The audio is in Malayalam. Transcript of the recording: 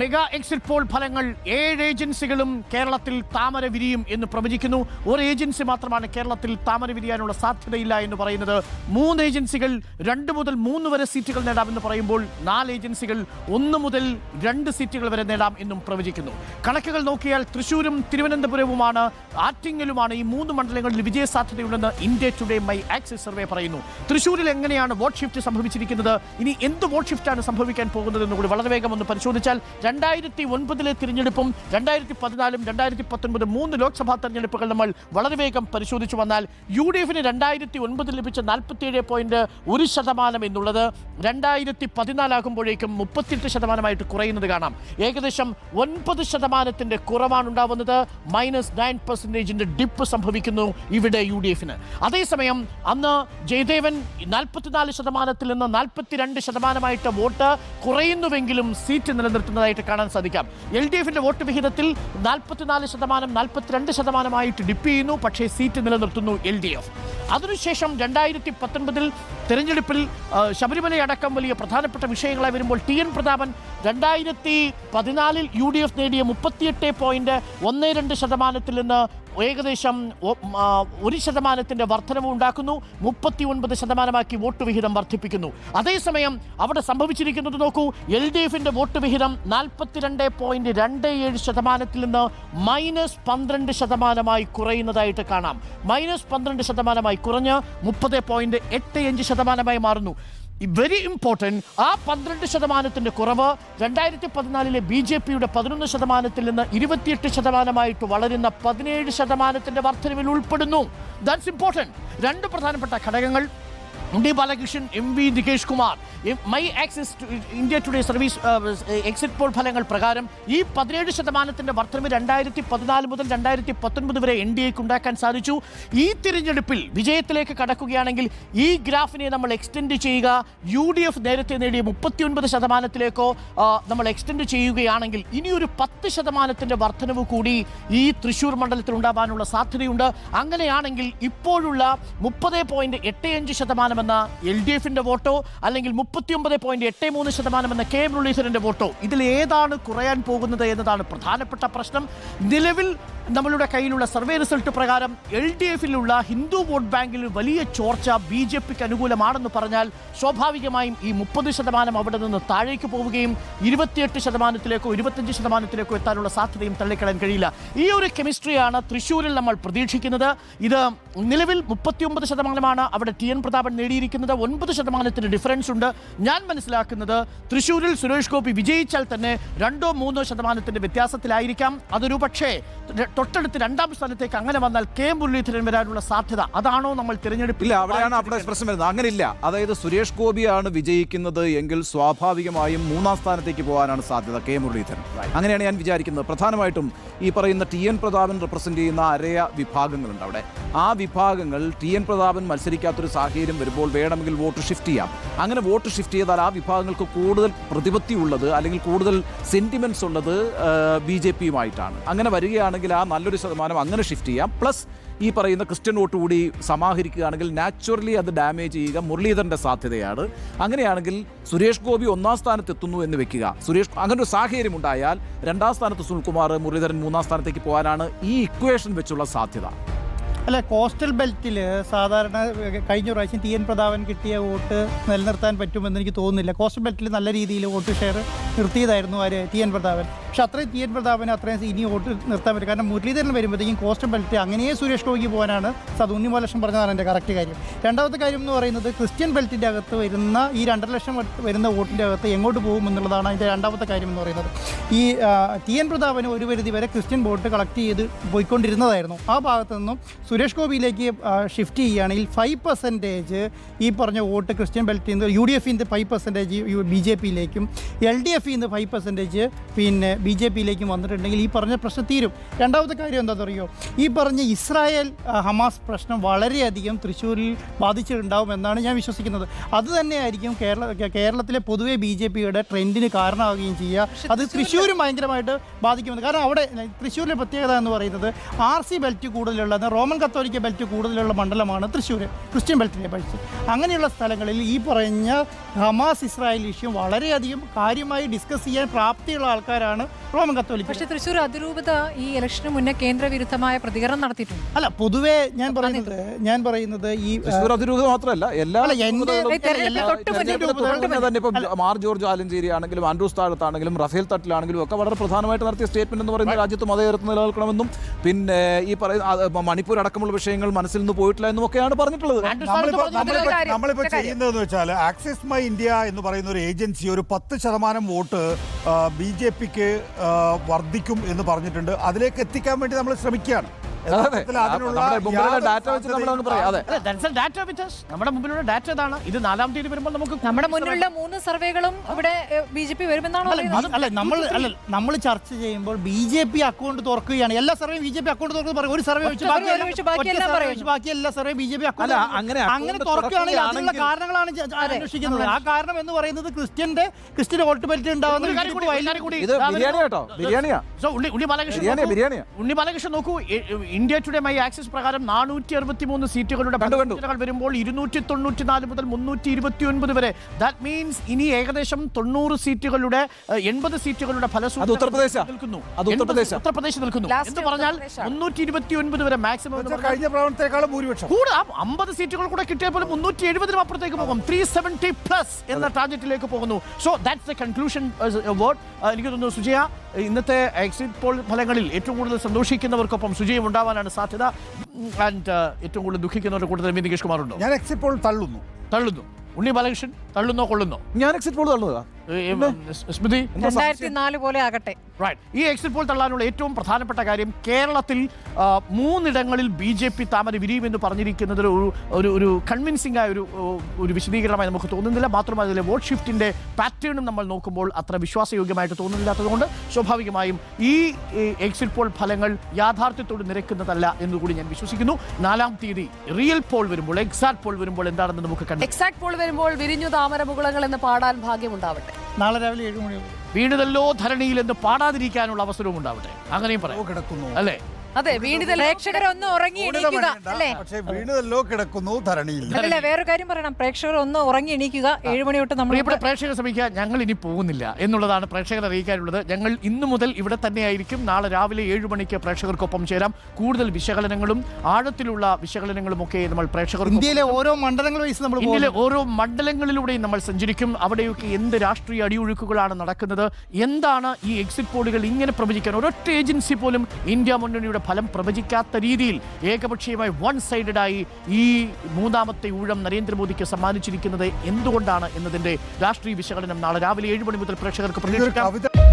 മെഗാ എക്സിറ്റ് പോൾ ഫലങ്ങൾ ഏഴ് ഏജൻസികളും കേരളത്തിൽ താമര വിരിയും എന്ന് പ്രവചിക്കുന്നു. ഒരു ഏജൻസി മാത്രമാണ് കേരളത്തിൽ താമര വിരിയാനുള്ള സാധ്യതയില്ല എന്ന് പറയുന്നത്. മൂന്ന് ഏജൻസികൾ രണ്ട് മുതൽ മൂന്ന് വരെ സീറ്റുകൾ നേടാമെന്ന് പറയുമ്പോൾ നാല് ഏജൻസികൾ ഒന്ന് മുതൽ രണ്ട് സീറ്റുകൾ വരെ നേടാം എന്നും പ്രവചിക്കുന്നു. കണക്കുകൾ നോക്കിയാൽ തൃശൂരും തിരുവനന്തപുരവുമാണ് ആറ്റിങ്ങലുമാണ് ഈ മൂന്ന് മണ്ഡലങ്ങളിൽ വിജയ സാധ്യതയുണ്ടെന്ന് India Today My Axis survey പറയുന്നു. തൃശൂരിൽ എങ്ങനെയാണ് വോട്ട് ഷിഫ്റ്റ് സംഭവിച്ചിരിക്കുന്നത്? ഇനി എന്ത് വോട്ട് ഷിഫ്റ്റാണ് സംഭവിക്കാൻ പോകുന്നത് എന്നുകൂടി വളരെ വേഗം ഒന്ന് പരിശോധിച്ചാൽ രണ്ടായിരത്തി ഒൻപതിലെ തിരഞ്ഞെടുപ്പും രണ്ടായിരത്തി പതിനാലും രണ്ടായിരത്തി പത്തൊൻപത് മൂന്ന് ലോക്സഭാ തെരഞ്ഞെടുപ്പുകൾ നമ്മൾ വളരെ വേഗം പരിശോധിച്ചു വന്നാൽ യു ഡി എഫിന് രണ്ടായിരത്തി ഒൻപതിൽ ലഭിച്ച നാൽപ്പത്തിയേഴ് പോയിന്റ് ഒരു ശതമാനം എന്നുള്ളത് രണ്ടായിരത്തി പതിനാലാകുമ്പോഴേക്കും മുപ്പത്തിയെട്ട് ശതമാനമായിട്ട് കുറയുന്നത് കാണാം. ഏകദേശം ഒൻപത് ശതമാനത്തിന്റെ കുറവാണ് ഉണ്ടാവുന്നത്. മൈനസ് നയൻ പെർസെന്റേജിന്റെ ഡിപ്പ് സംഭവിക്കുന്നു ഇവിടെ യു ഡി എഫിന്. അതേസമയം അന്ന് ജയദേവൻ നാൽപ്പത്തിനാല് ശതമാനത്തിൽ നിന്ന് നാൽപ്പത്തിരണ്ട് ശതമാനമായിട്ട് വോട്ട് കുറയുന്നുവെങ്കിലും സീറ്റ് നിലനിർത്തുന്നതായിട്ട് കാണാൻ സാധിക്കാം. എൽ ഡി എഫിന്റെ വോട്ട് വിഹിതത്തിൽ നാൽപ്പത്തിനാല് ശതമാനം നാൽപ്പത്തിരണ്ട് ശതമാനമായിട്ട് ഡിപ്പ് ചെയ്യുന്നു. പക്ഷേ സീറ്റ് നിലനിർത്തുന്നു എൽ ഡി എഫ് അതിനുശേഷം രണ്ടായിരത്തി പത്തൊൻപതിൽ തെരഞ്ഞെടുപ്പിൽ ശബരിമല അടക്കം വലിയ പ്രധാനപ്പെട്ട വിഷയങ്ങളായി വരുമ്പോൾ ടി എൻ പ്രതാപൻ രണ്ടായിരത്തി പതിനാലിൽ യു ഡി എഫ് നേടിയ മുപ്പത്തിയെട്ട് പോയിന്റ് ഒന്ന് രണ്ട് ശതമാനത്തിൽ നിന്ന് ഏകദേശം ഒരു ശതമാനത്തിന്റെ വർധനവ് ഉണ്ടാക്കുന്നു. മുപ്പത്തി ഒൻപത് ശതമാനമാക്കി വോട്ട് വിഹിതം വർദ്ധിപ്പിക്കുന്നു അതേസമയം അവിടെ സംഭവിച്ചിരിക്കുന്നത് നോക്കൂ എൽ ഡി എഫിന്റെ വോട്ട് വിഹിതം നാൽപ്പത്തിരണ്ട് പോയിന്റ് രണ്ട് ഏഴ് ശതമാനത്തിൽ നിന്ന് മൈനസ് പന്ത്രണ്ട് ശതമാനമായി കുറയുന്നതായിട്ട് കാണാം. മൈനസ് പന്ത്രണ്ട് ശതമാനമായി കുറഞ്ഞ് മുപ്പത് പോയിന്റ് എട്ട് അഞ്ച് ശതമാനമായി മാറുന്നു. വെരി ഇമ്പോർട്ടന്റ് ആ പന്ത്രണ്ട് ശതമാനത്തിന്റെ കുറവ് രണ്ടായിരത്തി പതിനാലിലെ ബി ജെ പിയുടെ പതിനൊന്ന് ശതമാനത്തിൽ നിന്ന് ഇരുപത്തിയെട്ട് ശതമാനമായിട്ട് വളരുന്ന പതിനേഴ് ശതമാനത്തിന്റെ വർധനവിൽ ഉൾപ്പെടുന്നു. ദാറ്റ്സ് ഇമ്പോർട്ടന്റ് രണ്ട് പ്രധാനപ്പെട്ട ഘടകങ്ങൾ D Balakrishnan M V Nikesh Kumar. My Axis India Today service exit poll ഫലങ്ങൾ പ്രകാരം ഈ പതിനേഴ് ശതമാനത്തിന്റെ വർധനവ് രണ്ടായിരത്തി പതിനാല് മുതൽ രണ്ടായിരത്തി പത്തൊൻപത് വരെ എൻ ഡി എക്ക് ഉണ്ടാക്കാൻ സാധിച്ചു. ഈ തിരഞ്ഞെടുപ്പിൽ വിജയത്തിലേക്ക് കടക്കുകയാണെങ്കിൽ ഈ ഗ്രാഫിനെ നമ്മൾ എക്സ്റ്റെൻഡ് ചെയ്യുക. യു ഡി എഫ് നേരത്തെ നേടിയ മുപ്പത്തിയൊൻപത് ശതമാനത്തിലേക്കോ നമ്മൾ എക്സ്റ്റെൻഡ് ചെയ്യുകയാണെങ്കിൽ ഇനിയൊരു പത്ത് ശതമാനത്തിന്റെ വർധനവ് കൂടി ഈ തൃശ്ശൂർ മണ്ഡലത്തിൽ ഉണ്ടാവാനുള്ള സാധ്യതയുണ്ട്. അങ്ങനെയാണെങ്കിൽ ഇപ്പോഴുള്ള മുപ്പത് പോയിന്റ് എട്ട് അഞ്ച് ശതമാനം എന്ന എൽ ഡി എഫിന്റെ വോട്ടോ അല്ലെങ്കിൽ മുപ്പത്തിയൊമ്പത് പോയിന്റ് എട്ട് മൂന്ന് ശതമാനം എന്ന കെ മുരളീധരന്റെ വോട്ടോ? ഇതിൽ ഏതാണ് കുറയാൻ പോകുന്നത് എന്നതാണ് പ്രധാനപ്പെട്ട പ്രശ്നം. നിലവിൽ നമ്മളുടെ കയ്യിലുള്ള സർവേ റിസൾട്ട് പ്രകാരം എൽ ഡി എഫിലുള്ള ഹിന്ദു വോട്ട് ബാങ്കിൽ വലിയ ചോർച്ച ബി ജെ പിക്ക് അനുകൂലമാണെന്ന് പറഞ്ഞാൽ സ്വാഭാവികമായും ഈ മുപ്പത് ശതമാനം അവിടെ നിന്ന് താഴേക്ക് പോവുകയും ഇരുപത്തിയെട്ട് ശതമാനത്തിലേക്കോ ഇരുപത്തഞ്ച് ശതമാനത്തിലേക്കോ എത്താനുള്ള സാധ്യതയും തള്ളിക്കളയാൻ കഴിയില്ല. ഈ ഒരു കെമിസ്ട്രിയാണ് തൃശ്ശൂരിൽ നമ്മൾ പ്രതീക്ഷിക്കുന്നത്. ഇത് നിലവിൽ മുപ്പത്തിയൊമ്പത് ശതമാനമാണ് അവിടെ ടി എൻ പ്രതാപൻ നേടിയിരിക്കുന്നത്. ഒൻപത് ശതമാനത്തിന് ഡിഫറൻസ് ഉണ്ട്. ഞാൻ മനസ്സിലാക്കുന്നത് തൃശ്ശൂരിൽ സുരേഷ് ഗോപി വിജയിച്ചാൽ തന്നെ രണ്ടോ മൂന്നോ ശതമാനത്തിന്റെ വ്യത്യാസത്തിലായിരിക്കാം. അതൊരു പക്ഷേ തൊട്ടടുത്ത് രണ്ടാം സ്ഥാനത്തേക്ക് അങ്ങനെ വന്നാൽ കെ മുരളീധരൻ വരാനുള്ള സാധ്യത അതാണോ നമ്മൾ തിരഞ്ഞെടുപ്പിൽ ഇല്ല അവിടെയാണ് അവിടെ പ്രശ്നം വരുന്നത്. അങ്ങനെയില്ല. അതായത് സുരേഷ് ഗോപിയാണ് വിജയിക്കുന്നത് എങ്കിൽ സ്വാഭാവികമായും മൂന്നാം സ്ഥാനത്തേക്ക് പോകാനാണ് സാധ്യത കെ മുരളീധരൻ. അങ്ങനെയാണ് ഞാൻ വിചാരിക്കുന്നത്. പ്രധാനമായിട്ടും ഈ പറയുന്ന ടി എൻ പ്രതാപൻ റെപ്രസെന്റ് ചെയ്യുന്ന അരയ വിഭാഗങ്ങളുണ്ട് അവിടെ. ആ വിഭാഗങ്ങൾ ടി എൻ പ്രതാപൻ മത്സരിക്കാത്തൊരു സാഹചര്യം വരുമ്പോൾ വേണമെങ്കിൽ വോട്ട് ഷിഫ്റ്റ് ചെയ്യാം. അങ്ങനെ വോട്ട് ഷിഫ്റ്റ് ചെയ്താൽ ആ വിഭാഗങ്ങൾക്ക് കൂടുതൽ പ്രതിപത്തി ഉള്ളത് അല്ലെങ്കിൽ കൂടുതൽ സെന്റിമെന്റ്സ് ഉള്ളത് ബി ജെ പിയുമായിട്ടാണ്. അങ്ങനെ വരികയാണെങ്കിൽ ആ നല്ലൊരു ശതമാനം അങ്ങനെ ഷിഫ്റ്റ് ചെയ്യാം. പ്ലസ് ഈ പറയുന്ന ക്രിസ്ത്യൻ വോട്ട് കൂടി സമാഹരിക്കുകയാണെങ്കിൽ നാച്ചുറലി അത് ഡാമേജ് ചെയ്യുക മുരളീധരന്റെ സാധ്യതയാണ്. അങ്ങനെയാണെങ്കിൽ സുരേഷ് ഗോപി ഒന്നാം സ്ഥാനത്ത് എത്തുന്നു എന്ന് വെക്കുക. സുരേഷ് അങ്ങനെ ഒരു സാഹചര്യം ഉണ്ടായാൽ രണ്ടാം സ്ഥാനത്ത് സുനിൽകുമാർ മുരളീധരൻ മൂന്നാം സ്ഥാനത്തേക്ക് പോകാനാണ് ഈ ഇക്വേഷൻ വെച്ചുള്ള സാധ്യത. അല്ല കോസ്റ്റൽ ബെൽറ്റിൽ സാധാരണ കഴിഞ്ഞ പ്രാവശ്യം ടി എൻ പ്രതാപൻ കിട്ടിയ വോട്ട് നിലനിർത്താൻ പറ്റുമെന്ന് എനിക്ക് തോന്നുന്നില്ല. കോസ്റ്റൽ ബെൽറ്റിൽ നല്ല രീതിയിൽ വോട്ട് ഷെയർ നിർത്തിയതായിരുന്നു ആര്? T N Prathapan. പക്ഷെ അത്രയും തിയേറ്റ് പ്രതാപനെ അത്രയും ഇനി വോട്ട് നിർത്താൻ പറ്റും കാരണം മുരളീധരൻ വരുമ്പോഴത്തേക്കും കോസ്റ്റൽ ബെൽറ്റ് അങ്ങനെയേ സുരേഷ് ഗോപിക്ക് പോകാനാണ് അത് ഉണ്ണിമോ ലക്ഷം പറഞ്ഞതാണ് എന്റെ കറക്റ്റ് കാര്യം. രണ്ടാമത്തെ കാര്യം എന്ന് പറയുന്നത് ക്രിസ്ത്യൻ ബെൽറ്റിന്റെ അകത്ത് വരുന്ന ഈ രണ്ടര ലക്ഷം വരുന്ന വോട്ടിന്റെ അകത്ത് എങ്ങോട്ട് പോകും എന്നുള്ളതാണ് അതിന്റെ രണ്ടാമത്തെ കാര്യം എന്ന് പറയുന്നത്. ഈ ടി എൻ പ്രതാപന് ഒരു പരിധി വരെ ക്രിസ്ത്യൻ വോട്ട് കളക്ട് ചെയ്ത് പോയിക്കൊണ്ടിരുന്നതായിരുന്നു. ആ ഭാഗത്ത് നിന്നും സുരേഷ് ഗോപിയിലേക്ക് ഷിഫ്റ്റ് ചെയ്യുകയാണെങ്കിൽ ഫൈവ് പെർസെന്റേജ് ഈ പറഞ്ഞ വോട്ട് ക്രിസ്ത്യൻ ബെൽറ്റിൽ നിന്ന് യു ഡി നിന്ന് ഫൈവ് പെർസെന്റേജ് ബി ജെ പിയിലേക്കും എൽ ഡി എഫിൽ നിന്ന് ഫൈവ് പെർസെന്റേജ് പിന്നെ ബി ജെ പിയിലേക്കും വന്നിട്ടുണ്ടെങ്കിൽ ഈ പറഞ്ഞ പ്രശ്നം തീരും. രണ്ടാമത്തെ കാര്യം എന്താണെന്നറിയോ? ഈ പറഞ്ഞ ഇസ്രായേൽ ഹമാസ് പ്രശ്നം വളരെയധികം തൃശ്ശൂരിൽ ബാധിച്ചിട്ടുണ്ടാവും എന്നാണ് ഞാൻ വിശ്വസിക്കുന്നത്. അത് തന്നെയായിരിക്കും കേരള കേരളത്തിലെ പൊതുവെ ബി ജെ പിയുടെ ട്രെൻഡിന് കാരണമാവുകയും ചെയ്യുക. അത് തൃശ്ശൂരും ഭയങ്കരമായിട്ട് ബാധിക്കുമെന്ന് കാരണം അവിടെ തൃശ്ശൂരിലെ പ്രത്യേകത എന്ന് പറയുന്നത് ആർ സി ബെൽറ്റ് കൂടുതലുള്ള റോമൻ കത്തോലിക്ക ബെൽറ്റ് കൂടുതലുള്ള മണ്ഡലമാണ് തൃശ്ശൂർ ക്രിസ്ത്യൻ ബെൽറ്റിനെ പഠിച്ച് അങ്ങനെയുള്ള സ്ഥലങ്ങളിൽ ഈ പറഞ്ഞ ഹമാസ് ഇസ്രായേൽ ഇഷ്യൂ വളരെയധികം കാര്യമായി ഡിസ്കസ് ചെയ്യാൻ പ്രാപ്തിയുള്ള ആൾക്കാരാണ് റോമൻ കത്തോലിക്ക പക്ഷേ തൃശ്ശൂർ അതിരൂപത ഈ ഇലക്ഷന് മുന്നേ കേന്ദ്രവിരുദ്ധമായ പ്രതികരണം നടത്തിയിട്ടുണ്ട്. അല്ല പൊതുവെ ഞാൻ പറയുന്നത് ഞാൻ പറയുന്നത് ഈ തൃശ്ശൂർ അതിരൂപത മാത്രമല്ല എല്ലാ തന്നെ ഇപ്പം മാർ ജോർജ് ആലഞ്ചേരി ആണെങ്കിലും ആൻഡ്രൂസ് താഴത്താണെങ്കിലും റഫേൽ തട്ടിലാണെങ്കിലും ഒക്കെ വളരെ പ്രധാനമായിട്ട് നടത്തിയ സ്റ്റേറ്റ്മെന്റ് എന്ന് പറയുന്നത് രാജ്യത്ത് മതേതരത്വം നിലനിൽക്കണമെന്നും പിന്നെ ഈ പറയുന്ന മണിപ്പൂർ അടക്കമുള്ള വിഷയങ്ങൾ മനസ്സിൽ നിന്ന് പോയിട്ടില്ല എന്നും ഒക്കെയാണ് പറഞ്ഞിട്ടുള്ളത് നമ്മളിപ്പോ. ചെയ്യുന്നതെന്ന് വെച്ചാൽ ആക്സിസ് മൈ ഇന്ത്യ എന്ന് പറയുന്ന ഒരു ഏജൻസി ഒരു പത്ത് ശതമാനം വോട്ട് ബി ജെ പിക്ക് വർദ്ധിക്കും എന്ന് പറഞ്ഞിട്ടുണ്ട്. അതിലേക്ക് എത്തിക്കാൻ വേണ്ടി നമ്മൾ ശ്രമിക്കുകയാണ്. ഡാറ്റ വെച്ച് നമ്മൾ അങ്ങ് പറയാം. അതെ. a data നമ്മുടെ മുമ്പിലുള്ള ഡാറ്റ ഇതാണ് ഇത് നാലാം തീയതി വരുമ്പോൾ നമുക്ക് നമ്മുടെ മുന്നിലുള്ള മൂന്ന് സർവേകളും ഇവിടെ ബി ജെ പി വരുമെന്നാണ് അല്ല, പറയുന്നത്? അല്ല നമ്മൾ അല്ല നമ്മൾ ചർച്ച ചെയ്യുമ്പോൾ ബി ജെ പി അക്കൗണ്ട് തുറക്കുകയാണ്. എല്ലാ സർവേയും ബി ജെ പി അക്കൗണ്ട് തുറക്കുന്നത് പറയും. ഒരു സർവേ വെച്ച് ബാക്കി ഒഴിച്ച് ബാക്കി എല്ലാം പറയുന്നു. ബാക്കി എല്ലാ സർവേയും ബി ജെ പി അക്കൗണ്ട് അല്ല, അങ്ങനെ അങ്ങനെ തുറക്കുകയാണെങ്കിൽ അതിനുള്ള കാരണങ്ങളാണ് അന്വേഷിക്കുന്നത്. ആ കാരണം എന്ന് പറയുന്നത് ക്രിസ്ത്യന്റെ ക്രിസ്ത്യൻ വോട്ട് പറ്റി ഉണ്ടാവുന്ന ബിരിയാണി കേട്ടോ. ബിരിയാണിയാ. ഉണ്ണി ബാലകൃഷ്ണൻ. ഉണ്ണി ബാലകൃഷ്ണൻ നോക്കൂ. ഇന്ത്യ ടുഡേ മൈ ആക്സിസ് പ്രകാരം നാനൂറ്റി അറുപത്തി മൂന്ന് സീറ്റുകളുടെ. വരുമ്പോൾ ഇരുന്നൂറ്റി തൊണ്ണൂറ്റി നാല് മുതൽ മുന്നൂറ്റി ഇരുപത്തി ഒൻപത് വരെ. ദാറ്റ് മീൻസ് ഇനി ഏകദേശം തൊണ്ണൂറ് സീറ്റുകളുടെ എൺപത് സീറ്റുകളുടെ ഫലസൂചന. നിൽക്കുന്നു. അത് ഉത്തർപ്രദേശാ. നിൽക്കുന്നു. എന്ന് പറഞ്ഞാൽ. മുന്നൂറ്റി ഇരുപത്തി ഒൻപത് വരെ മാക്സിമം കഴിഞ്ഞ പ്രവണത്തേക്കാളും ഭൂരിപക്ഷം. കൂടെ അമ്പത് സീറ്റുകൾ കൂടെ കിട്ടിയ പോലെ മുന്നൂറ്റി എഴുപതിനും അപ്പുറത്തേക്ക് പോകും. ത്രീ സെവന്റി പ്ലസ് എന്ന ടാർജറ്റിലേക്ക് പോകുന്നു. So that's the conclusion word എനിക്ക് തോന്നുന്നു സുജയ ഇന്നത്തെ എക്സിറ്റ് പോൾ ഫലങ്ങളിൽ ഏറ്റവും കൂടുതൽ സന്തോഷിക്കുന്നവർക്കൊപ്പം സുജയം ഉണ്ടാവാനാണ് സാധ്യത. ആൻഡ് ഏറ്റവും കൂടുതൽ ദുഃഖിക്കുന്നവരുടെ കൂടുതൽ മീൻ നികേഷ് കുമാർ ഉണ്ടോ? ഞാൻ എക്സിറ്റ് പോൾ തള്ളുന്നു. തള്ളുന്നു. ഉണ്ണി ബാലകൃഷ്ണൻ തള്ളുന്നോ കൊള്ളുന്നോ? ഞാൻ എക്സിറ്റ് പോൾ തള്ളുക സ്മൃതി? രണ്ടായിരത്തി നാല് പോലെ ആകട്ടെ. റൈറ്റ് ഈ എക്സിറ്റ് പോൾ തള്ളാനുള്ള ഏറ്റവും പ്രധാനപ്പെട്ട കാര്യം കേരളത്തിൽ മൂന്നിടങ്ങളിൽ ബി ജെ പി താമര വിരിയുമെന്ന് പറഞ്ഞിരിക്കുന്നതിൽ ഒരു ഒരു ഒരു കൺവിൻസിംഗ് ആയ ഒരു ഒരു വിശദീകരണമായി നമുക്ക് തോന്നുന്നില്ല. മാത്രമല്ല അതിലെ വോട്ട് ഷിഫ്റ്റിന്റെ പാറ്റേണും നമ്മൾ നോക്കുമ്പോൾ അത്ര വിശ്വാസയോഗ്യമായിട്ട് തോന്നുന്നില്ലാത്തതുകൊണ്ട് സ്വാഭാവികമായും ഈ എക്സിറ്റ് പോൾ ഫലങ്ങൾ യാഥാർത്ഥ്യത്തോട് നിരക്കുന്നതല്ല എന്നുകൂടി ഞാൻ വിശ്വസിക്കുന്നു. നാലാം തീയതി റിയൽ പോൾ വരുമ്പോൾ എക്സാക്ട് പോൾ വരുമ്പോൾ എന്താണെന്ന് നമുക്ക് കണ്ടു എക്സാക്ട് പോൾ വരുമ്പോൾ വിരിഞ്ഞു താമര മുകുളങ്ങൾ എന്ന് പാടാൻ ഭാഗ്യമുണ്ടാവട്ടെ. നാളെ രാവിലെ ഏഴ് മണി വീണതല്ലോ ധരണിയിൽ എന്ന് പാടാതിരിക്കാനുള്ള അവസരവും ഉണ്ടാവട്ടെ. അങ്ങനെയും പറയാം. കിടക്കുന്നു. അല്ലേ? അതെ വീണിത പ്രേക്ഷകരൊന്നും ഉറങ്ങി എണീക്കുക അല്ലേ? പക്ഷേ വീണതല്ലോ കിടക്കുന്നു ധരണിയിൽ അല്ല വേറൊരു കാര്യം പറയണം. പ്രേക്ഷകർ ഒന്ന് ഉറങ്ങി എണീക്കുക. ഏഴ് മണി തൊട്ട് നമ്മൾ പ്രിയപ്പെട്ട പ്രേക്ഷകർ ശ്രമിക്കുക ഞങ്ങൾ ഇനി പോകുന്നില്ല എന്നുള്ളതാണ് പ്രേക്ഷകർ അറിയിക്കാനുള്ളത്. ഞങ്ങൾ ഇന്നു മുതൽ ഇവിടെ തന്നെയായിരിക്കും. നാളെ രാവിലെ ഏഴ് മണിക്ക് പ്രേക്ഷകർക്കൊപ്പം ചേരാം. കൂടുതൽ വിശകലനങ്ങളും ആഴത്തിലുള്ള വിശകലനങ്ങളും ഒക്കെ നമ്മൾ പ്രേക്ഷകർ ഇന്ത്യയിലെ ഓരോ മണ്ഡലങ്ങൾ വൈസ് നമ്മൾ ഇന്ത്യയിലെ ഓരോ മണ്ഡലങ്ങളിലൂടെയും നമ്മൾ സഞ്ചരിക്കും. അവിടെയൊക്കെ എന്ത് രാഷ്ട്രീയ അടിയൊഴുക്കുകളാണ് നടക്കുന്നത്? എന്താണ് ഈ എക്സിറ്റ് പോളുകൾ ഇങ്ങനെ പ്രവചിക്കാൻ? ഒരൊറ്റ ഏജൻസി പോലും ഇന്ത്യ മുന്നണിയുടെ ഫലം പ്രവചിക്കാത്ത രീതിയിൽ ഏകപക്ഷീയമായി വൺ സൈഡഡായി ഈ മൂന്നാമത്തെ ഊഴം നരേന്ദ്രമോദിക്ക് സമ്മാനിച്ചിരിക്കുന്നത് എന്തുകൊണ്ടാണ് എന്നതിന്റെ രാഷ്ട്രീയ വിശകലനം നാളെ രാവിലെ ഏഴ് മണി മുതൽ പ്രേക്ഷകർക്ക് പ്രതീക്ഷിക്കാം.